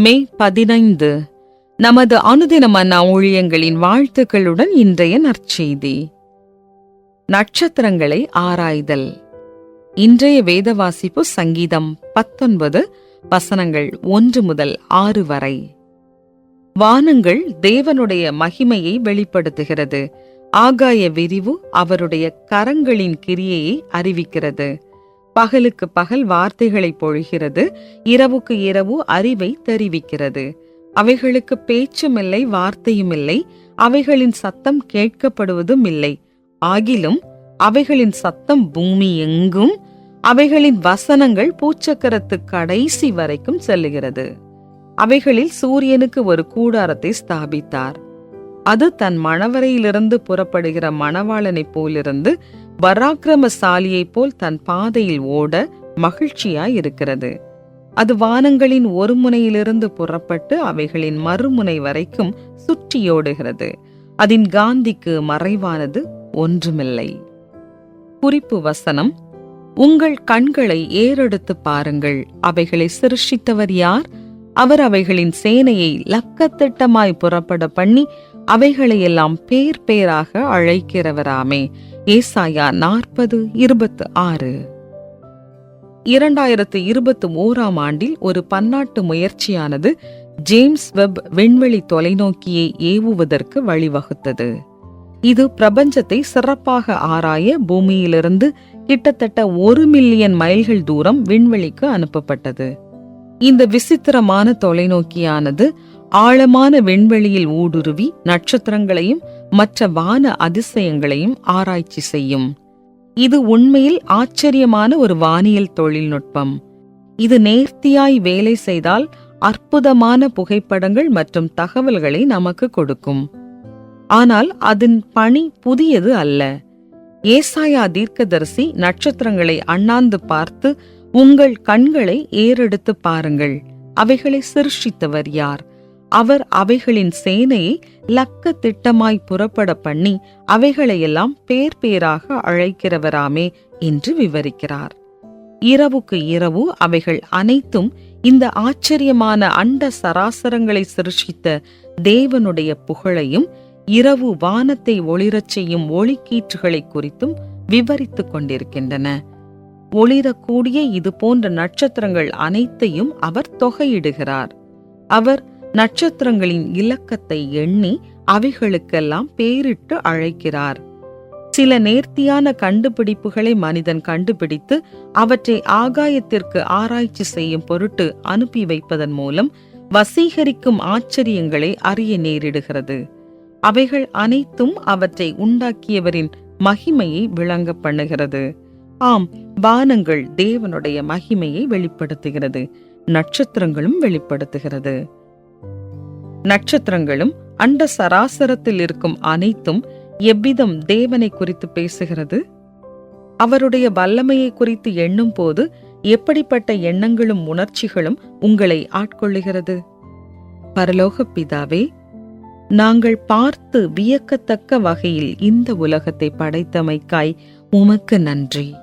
மே பதினைந்து. நமது அனுதின ஊழியங்களின் வாழ்த்துக்களுடன் இன்றைய நற்செய்தி. நட்சத்திரங்களை ஆராய்தல். இன்றைய வேத வாசிப்பு சங்கீதம் பத்தொன்பது வசனங்கள் ஒன்று முதல் ஆறு வரை. வானங்கள் தேவனுடைய மகிமையை வெளிப்படுத்துகிறது. ஆகாய விரிவு அவருடைய கரங்களின் கிரியையை அறிவிக்கிறது. பகலுக்கு பகல் வார்த்தைகளை பொழிகிறது இரவுக்கு இரவு அறிவை தெரிவிக்கிறது. அவைகளுக்கு பேச்சுமில்லை வார்த்தையுமில்லை அவைகளின் சத்தம் கேட்கப்படுவதும் இல்லை ஆகிலும் அவைகளின் சத்தம் பூமி எங்கும் அவைகளின் வசனங்கள் பூச்சக்கரத்து கடைசி வரைக்கும் செல்லுகிறது. அவைகளில் சூரியனுக்கு ஒரு கூடாரத்தை ஸ்தாபித்தார். அது தன் மணவரையிலிருந்து புறப்படுகிற மணவாளனைப் போலிருந்து பராக்கிரமசாலியைப் போல் தன் பாதையில் ஓட மகிழ்ச்சியாய் இருக்கிறது அது வானங்களின் ஒரு முனையிலிருந்து புறப்பட்டு அவைகளின் மறுமுனை வரைக்கும் சுற்றியோடுகிறது அதன் காந்திக்கு மறைவானது ஒன்றுமில்லை. குறிப்பு வசனம் உங்கள் கண்களை ஏறெடுத்து பாருங்கள். அவைகளை சிருஷ்டித்தவர் யார்? அவர் அவைகளின் சேனையை லக்கத்திட்டமாய் புறப்பட பண்ணி அவைகளையெல்லாம் பேர் பேராக அழைக்கிறவராமே. ஏசாயா நாற்பது இருபத்து ஆறு இரண்டாயிரத்து இருபத்தி ஓராம் ஆண்டில் ஒரு பன்னாட்டு முயற்சியானது ஜேம்ஸ் வெப் விண்வெளி தொலைநோக்கியை ஏவுவதற்கு வழிவகுத்தது. இது பிரபஞ்சத்தை சிறப்பாக ஆராய பூமியிலிருந்து கிட்டத்தட்ட ஒரு மில்லியன் மைல்கள் தூரம் விண்வெளிக்கு அனுப்பப்பட்டது. இந்த விசித்திரமான தொலைநோக்கியானது ஆழமான விண்வெளியில் ஊடுருவி நட்சத்திரங்களையும் மற்ற வான அதிசயங்களையும் ஆராய்ச்சி செய்யும். இது உண்மையில் ஆச்சரியமான ஒரு வானியல் தொழில்நுட்பம். இது நேர்த்தியாய் வேலை செய்தால் அற்புதமான புகைப்படங்கள் மற்றும் தகவல்களை நமக்கு கொடுக்கும். ஆனால் அதன் பணி புதியது அல்ல. ஏசாயா தீர்க்கதரிசி நட்சத்திரங்களை அண்ணாந்து பார்த்து உங்கள் கண்களை ஏறெடுத்து பாருங்கள். அவைகளை சிருஷ்டித்தவர் யார்? அவர் அவைகளின் சேனையை லக்க திட்டமாய் புறப்பட பண்ணி அவைகளையெல்லாம் பேர் பேராக அழைக்கிறவராமே என்று விவரிக்கிறார். இரவுக்கு இரவு அவைகள் அனைத்தும் இந்த ஆச்சரியமான அண்ட சராசரங்களை சிருஷித்த தேவனுடைய புகழையும் இரவு வானத்தை ஒளிரச் செய்யும் ஒளிக்கீற்றுகளை குறித்தும் விவரித்துக் கொண்டிருக்கின்றன. ஒளிரக்கூடிய இது போன்ற நட்சத்திரங்கள் அனைத்தையும் அவர் தொகையிடுகிறார். அவர் நட்சத்திரங்களின் இலக்கத்தை எண்ணி அவைகளுக்கெல்லாம் பேரிட்டு அழைக்கிறார். சில நேர்த்தியான கண்டுபிடிப்புகளை மனிதன் கண்டுபிடித்து அவற்றை ஆகாயத்திற்கு ஆராய்ச்சி செய்யும் பொருட்டு அனுப்பி வைப்பதன் மூலம் வசீகரிக்கும் ஆச்சரியங்களை அறிய நேரிடுகிறது. அவைகள் அனைத்தும் அவற்றை உண்டாக்கியவரின் மகிமையை விளங்க பண்ணுகிறது. ஆம் வானங்கள் தேவனுடைய மகிமையை வெளிப்படுத்துகிறது நட்சத்திரங்களும் வெளிப்படுத்துகிறது. நட்சத்திரங்களும் அண்ட சராசரத்தில் இருக்கும் அனைத்தும் எவ்விதம் தேவனை குறித்து பேசுகிறது? அவருடைய வல்லமையை குறித்து எண்ணும் போது எப்படிப்பட்ட எண்ணங்களும் உணர்ச்சிகளும் உங்களை ஆட்கொள்ளுகிறது? பரலோக பிதாவே நாங்கள் பார்த்து வியக்கத்தக்க வகையில் இந்த உலகத்தை படைத்தமைக்காய் உமக்கு நன்றி.